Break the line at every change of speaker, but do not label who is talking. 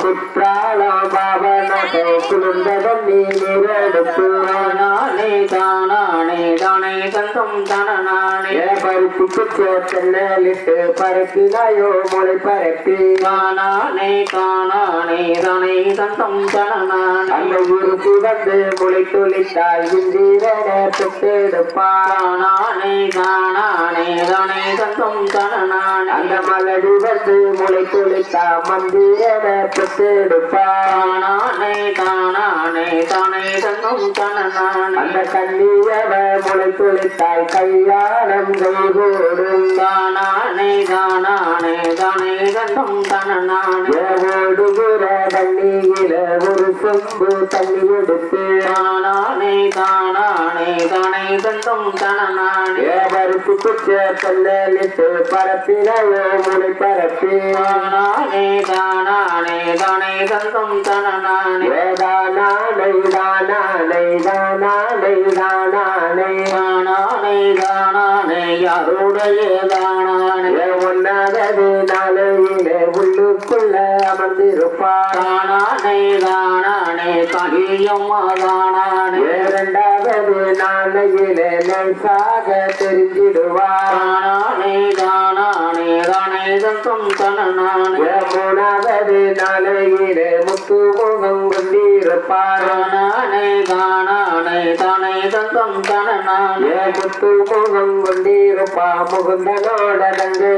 ಪುತ್ರಾಳ ಬಾಬನ ಕುಲುಂಬದಲ್ಲಿ ನಿರಡುತ್ತುವ
ನಾನೇ ತಾನ தானே தந்தம் தனநானே
பருத்திக்கு சேத்தலிட்டு பரப்பினாயோ மொழி பரப்பி.
தானானே தானானே தானே தந்தம் தனநானே
அந்த உருத்தி வந்து மொழி துளித்தாய் இந்திரன பெற்றெடுப்பான்
தானானே தானானே தானே தந்தம் தனநானே
அந்த மலடி வந்து மொழி துளித்தா மந்திரன பெற்றெடுப்பான் அந்த கண்ணியவ மொழி துளித்தாய் கல்யாணம் கைகூடும்
தானானே தானானே தானே தந்தம் தனநானே
ஓடுகிற தண்ணியில ஒரு சொம்பு தண்ணி எடுத்து
தானானே தானானே தானே தந்தம் தனநானே
ஏவருக்கு குச்ச பரப்பினையோ மொழி பரப்பி.
தானானே தானானே தானே தனநானே
ஏதானானை தானானை தானானை தானானை
தானானே தானானே யாருடைய தானானே
ஒன்னாவது நாளையிலே உள்ளுக்குள்ள அமர்ந்திருப்பார்
தானானே தானானே கலியம்மா தானானே
இரண்டாவது நாளையிலே லேசாக தெரிஞ்சிடுவார்
தானானே தானானே தானே தந்தம் தனநானே
மூணாவது கொண்டிருப்பார்
தானானே தானானே தங்கம் தந்தம் தனநானே
முத்து முகம் கொண்டிருப்பா முகுந்தலோட தங்கை